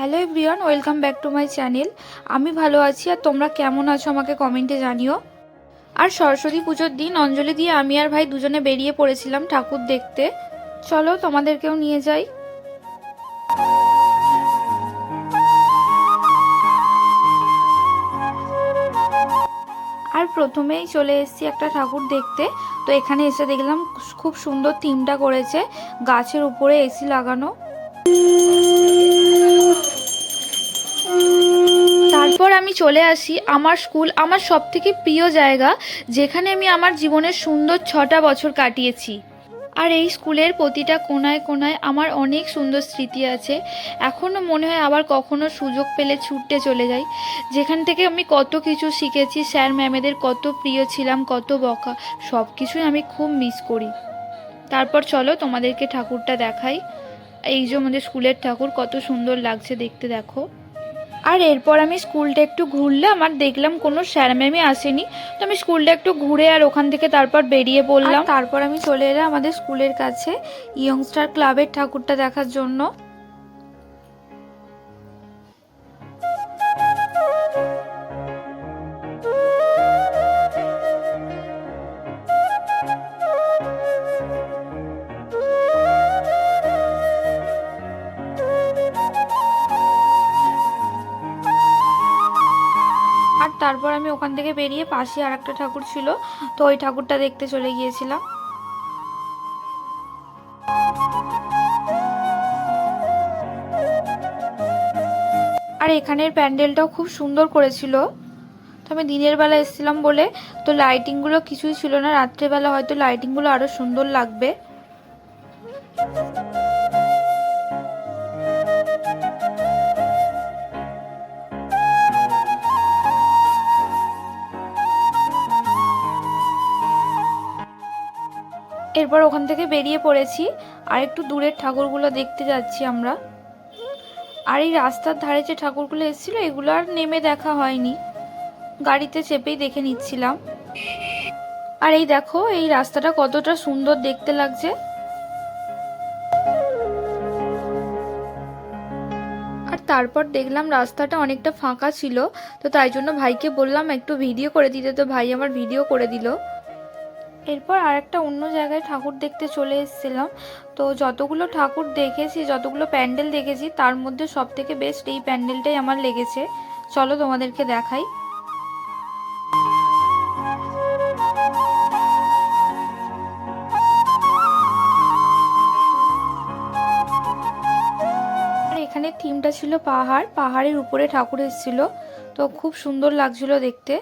Hello everyone, welcome back to my channel. আমি ভালো আছি আর তোমরা কেমন আছো আমাকে কমেন্টে জানিও। আর সরস্বতী পুজোর দিন অঞ্জলি দিয়ে আমি আর ভাই দুজনে বেরিয়ে পড়েছিলাম ঠাকুর দেখতে। চলো তোমাদেরকেও নিয়ে যাই। আর প্রথমেই চলে এসেছি একটা ঠাকুর দেখতে। তো এখানে এসে দেখলাম খুব সুন্দর থিমটা করেছে, গাছের উপরে এসি লাগানো। তারপর আমি চলে আসি আমার স্কুল, আমার সব থেকে প্রিয় জায়গা, যেখানে আমি আমার জীবনের সুন্দর ছটা বছর কাটিয়েছি। আর এই স্কুলের প্রতিটা কোনায় কোনায় আমার অনেক সুন্দর স্মৃতি আছে। এখনও মনে হয় আবার কখনো সুযোগ পেলে ছুটতে চলে যাই। যেখান থেকে আমি কত কিছু শিখেছি, স্যার ম্যামেদের কত প্রিয় ছিলাম, কত বকা সব কিছুই আমি খুব মিস করি। তারপর চলো তোমাদেরকে ঠাকুরটা দেখাই। এই যে আমাদের স্কুলের ঠাকুর, কত সুন্দর লাগছে দেখতে, দেখো। আর এরপর আমি স্কুলটা একটু ঘুরলাম আর দেখলাম কোনো স্যার ম্যামই আসেনি। তো আমি স্কুলটা একটু ঘুরে আর ওখান থেকে তারপর বেরিয়ে পড়লাম। তারপর আমি চলে এলাম আমাদের স্কুলের কাছে ইয়ংস্টার ক্লাবের ঠাকুরটা দেখার জন্য। আর তারপর আমি ওখান থেকে বেরিয়ে পাশে আর একটা ঠাকুর ছিল, তো ওই ঠাকুরটা দেখতে চলে গিয়েছিলাম। আর এখানের প্যান্ডেলটাও খুব সুন্দর করেছিল। তো আমি দিনের বেলা এসেছিলাম বলে, তো লাইটিংগুলো কিছুই ছিল না। রাত্রেবেলা হয়তো লাইটিংগুলো আরও সুন্দর লাগবে। এরপর ওখান থেকে বেরিয়ে পড়েছি। আর একটু দূরের ঠাকুরগুলো দেখতে যাচ্ছি আমরা। আর এই রাস্তার ধারে যে ঠাকুরগুলো এসেছিল, এগুলো আর নেমে দেখা হয়নি। গাড়িতে চেপেই দেখে নিচ্ছিলাম। আর এই দেখো, এই রাস্তাটা কতটা সুন্দর দেখতে লাগছে। আর তারপর দেখলাম রাস্তাটা অনেকটা ফাঁকা ছিল, তো তাই জন্য ভাইকে বললাম একটু ভিডিও করে দিতে। তো ভাই আমার ভিডিও করে দিল। এরপর আর একটা অন্য জায়গায় ঠাকুর দেখতে চলে এসেছিলাম। তো যতগুলো ঠাকুর দেখেছি, যতগুলো প্যান্ডেল দেখেছি, তার মধ্যে সব থেকে বেস্ট এই প্যান্ডেলটাই আমার লেগেছে। চলো তোমাদেরকে দেখাই। এখানে থিমটা ছিল পাহাড়। পাহাড়ের উপরে ঠাকুর এসেছিল। তো খুব সুন্দর লাগছিল দেখতে।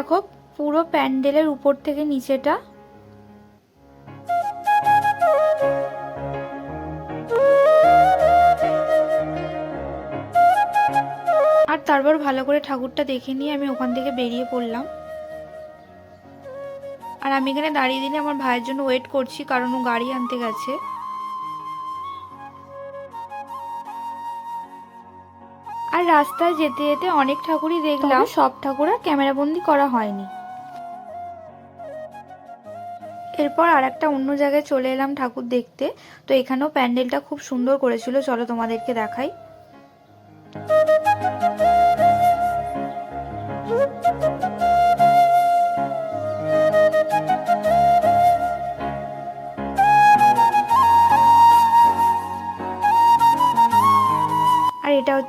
দেখো, পুরো প্যান্ডেলের উপর থেকে নিচেটা। আর তারপর ভালো করে ঠাকুরটা দেখে নিয়ে আমি ওখান থেকে বেরিয়ে পড়লাম। আর আমি এখানে দাঁড়িয়ে দিলে আমার ভাইয়ের জন্য ওয়েট করছি, কারণ ও গাড়ি আনতে গেছে। রাস্তায় যেতে যেতে অনেক ঠাকুরই দেখলাম সব ঠাকুর আর ক্যামেরাবন্দি করা হয়নি। এরপর আর একটা অন্য জায়গায় চলে এলাম ঠাকুর দেখতে। তো এখানেও প্যান্ডেলটা খুব সুন্দর করেছিল, চলো তোমাদেরকে দেখাই।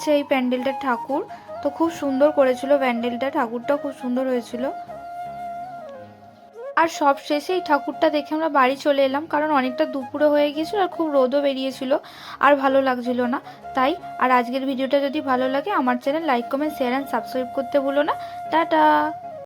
হচ্ছে এই প্যান্ডেলটা ঠাকুর। তো খুব সুন্দর করেছিল প্যান্ডেলটা ঠাকুরটা খুব সুন্দর হয়েছিল। আর সব শেষে এই ঠাকুরটা দেখে আমরা বাড়ি চলে এলাম, কারণ অনেকটা দুপুরে হয়ে গিয়েছিল আর খুব রোদও বেরিয়েছিল, আর ভালো লাগছিল না। তাই, আর আজকের ভিডিওটা যদি ভালো লাগে, আমার channel like, comment, share, and subscribe করতে ভুলো না। টাটা!